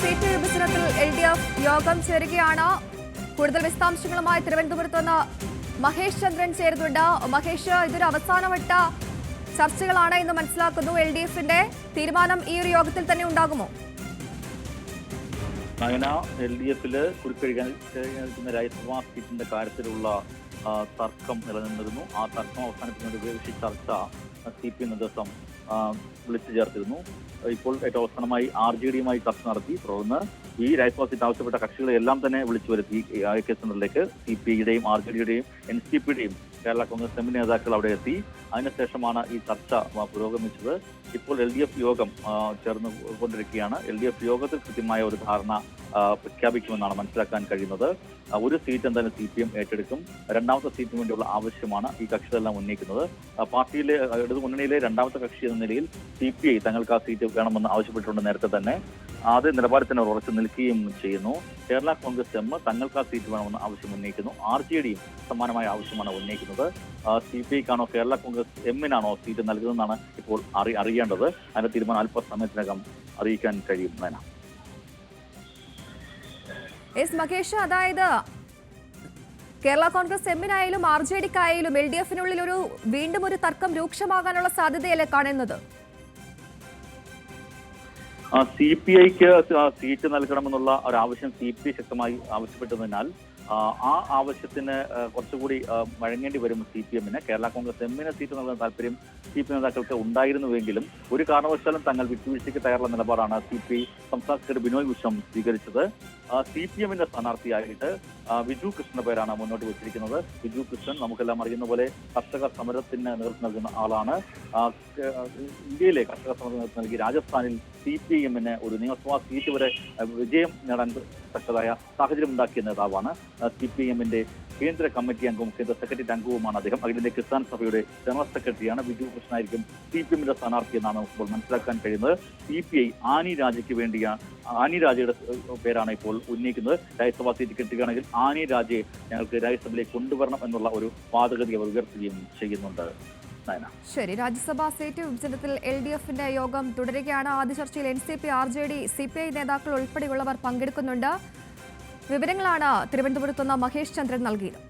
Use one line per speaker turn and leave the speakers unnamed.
Seat വിഭജനത്തിൽ L D F യോഗം ചേരുകയാണ്. കൂടുതൽ വിശദാംശങ്ങളുമായി തിരുവനന്തപുരത്ത് നിന്ന് മഹേഷ് ചന്ദ്രൻ ചേരുന്നുണ്ട്. മഹേഷ് ഇതൊരു അവസാനവട്ട ചർച്ചകളാണ് എന്ന് മനസ്സിലാക്കുന്നു എൽ ഡി എഫിന്റെ തീരുമാനം ഈ ഒരു യോഗത്തിൽ തന്നെ ഉണ്ടാകുമോ?
നയന എൽ ഡി എഫിൽ കുറിക്കഴിക്കുന്ന രാജ്യസഭാ സീറ്റിന്റെ കാര്യത്തിലുള്ള തർക്കം നിലനിന്നിരുന്നു. ആ തർക്കം അവസാനിപ്പിക്കുന്നത് ഉപയോഗിച്ച് ചർച്ച സി പി നേതൃത്വം വിളിച്ചു ചേർത്തിരുന്നു. ഇപ്പോൾ ഏറ്റവും അവസാനമായി ആർ ജെ ഡിയുമായി ചർച്ച നടത്തി. തുടർന്ന് ഈ രാജ്യസഭാ സീറ്റ് ആവശ്യപ്പെട്ട കക്ഷികളെ എല്ലാം തന്നെ വിളിച്ചു വരുത്തി. ഐ കെ സെന്ററിലേക്ക് സി പി ഐയുടെയും ആർ ജെ ഡിയുടെയും എൻ സി പിയുടെയും കേരള കോൺഗ്രസ് എം നേതാക്കൾ അവിടെ എത്തി. അതിനുശേഷമാണ് ഈ ചർച്ച പുരോഗമിച്ചത്. ഇപ്പോൾ എൽ ഡി എഫ് യോഗം ചേർന്ന് കൊണ്ടിരിക്കുകയാണ്. എൽ ഡി എഫ് യോഗത്തിൽ കൃത്യമായ ഒരു ധാരണ പ്രഖ്യാപിക്കുമെന്നാണ് മനസ്സിലാക്കാൻ കഴിയുന്നത്. ഒരു സീറ്റ് എന്തായാലും സി പി എം ഏറ്റെടുക്കും. രണ്ടാമത്തെ സീറ്റിന് വേണ്ടിയുള്ള ആവശ്യമാണ് ഈ കക്ഷികളെല്ലാം ഉന്നയിക്കുന്നത്. പാർട്ടിയിലെ ഇടതു മുന്നണിയിലെ രണ്ടാമത്തെ കക്ഷി എന്ന നിലയിൽ സി പി ഐ തങ്ങൾക്ക് ആ സീറ്റ് വേണമെന്ന് ആവശ്യപ്പെട്ടിട്ടുണ്ട് നേരത്തെ തന്നെ. ആദ്യ നിലപാടിൽ തന്നെ ഉറച്ചു നിൽക്കുകയും ചെയ്യുന്നു. കേരള കോൺഗ്രസ് എം തങ്ങൾക്ക് ആ സീറ്റ് വേണമെന്ന് ആവശ്യം ഉന്നയിക്കുന്നു. ആർ ജെ ഡിയും സമാനമായ ആവശ്യമാണ് ഉന്നയിക്കുന്നത്. സി പി ഐക്കാണോ കേരള കോൺഗ്രസ് എമ്മിനാണോ സീറ്റ് നൽകുന്നതെന്നാണ് ഇപ്പോൾ അറി അറിയേണ്ടത്. അതിന്റെ തീരുമാനം അല്പസമയത്തിനകം അറിയിക്കാൻ കഴിയും.
എസ് മഹേഷ് അതായത് കേരള കോൺഗ്രസ് എമ്മിനായാലും ആർ ജെ ഡിക്കായാലും എൽ ഡി എഫിനുള്ളിൽ ഒരു വീണ്ടും ഒരു തർക്കം രൂക്ഷമാകാനുള്ള സാധ്യതയല്ലേ കാണുന്നത്?
സി പി ഐക്ക് സീറ്റ് നൽകണമെന്നുള്ള ഒരു ആവശ്യം സി പി ഐ ശക്തമായി ആവശ്യപ്പെട്ടതിനാൽ ആ, ആവശ്യത്തിന് കുറച്ചുകൂടി വഴങ്ങേണ്ടി വരും സി പി എമ്മിന്. കേരള കോൺഗ്രസ് എമ്മിന് സീറ്റ് നൽകുന്ന താല്പര്യം സി പി നേതാക്കൾക്ക് ഉണ്ടായിരുന്നുവെങ്കിലും ഒരു കാരണവശാലും തങ്ങൾ വിട്ടുവീഴ്ചയ്ക്ക് തയ്യാറുള്ള നിലപാടാണ് സി പി ഐ സംസ്ഥാന സെക്രട്ടറി ബിനോയ് വിശ്വം സ്വീകരിച്ചത്. സി പി എമ്മിന്റെ സ്ഥാനാർത്ഥിയായിട്ട് വിജു കൃഷ്ണന്റെ പേരാണ് മുന്നോട്ട് വെച്ചിരിക്കുന്നത്. വിജു കൃഷ്ണൻ നമുക്കെല്ലാം അറിയുന്ന പോലെ കർഷക സമരത്തിന് നേതൃത്വം നൽകുന്ന ആളാണ്. ഇന്ത്യയിലെ കർഷക സമരത്തിന് നേതൃത്വം നൽകി രാജസ്ഥാനിൽ സി പി എമ്മിന് ഒരു നിയമസഭാ സീറ്റ് വരെ വിജയം നേടാൻ തക്കതായ സാഹചര്യം ഉണ്ടാക്കിയ നേതാവാണ് സി പി എമ്മിന്റെ കേന്ദ്ര കമ്മിറ്റി അംഗവും കേന്ദ്ര സെക്രട്ടറി അംഗവുമാണ് അദ്ദേഹം. അഖിലേന്ത്യ കിസാൻ സഭയുടെ ജനറൽ സെക്രട്ടറിയാണ് ബിജു കൃഷ്ണായിരിക്കും സി പി എമ്മിന്റെ സ്ഥാനാർത്ഥി എന്നാണ് ഇപ്പോൾ മനസ്സിലാക്കാൻ കഴിയുന്നത്. സി പി ഐ ആനി രാജയ്ക്ക് വേണ്ടിയാണ് ആനി രാജയുടെ പേരാണ് ഇപ്പോൾ ഉന്നയിക്കുന്നത്. രാജ്യസഭാ സീറ്റ് കിട്ടുകയാണെങ്കിൽ ആനി രാജയെ ഞങ്ങൾക്ക് രാജ്യസഭയിലേക്ക് കൊണ്ടുവരണം എന്നുള്ള ഒരു വാദഗതി അവർ ഉയർത്തുകയും ചെയ്യുന്നുണ്ട്.
ശരി രാജ്യസഭാ സീറ്റ് വിഭജനത്തിൽ എൽ ഡി എഫിന്റെ യോഗം തുടരുകയാണ്. ആദ്യ ചർച്ചയിൽ N C P R J D C P I നേതാക്കൾ ഉൾപ്പെടെയുള്ളവർ പങ്കെടുക്കുന്നുണ്ട്. വിവരങ്ങളാണ് തിരുവനന്തപുരത്തുനിന്ന് മഹേഷ് ചന്ദ്രൻ നൽകിയത്.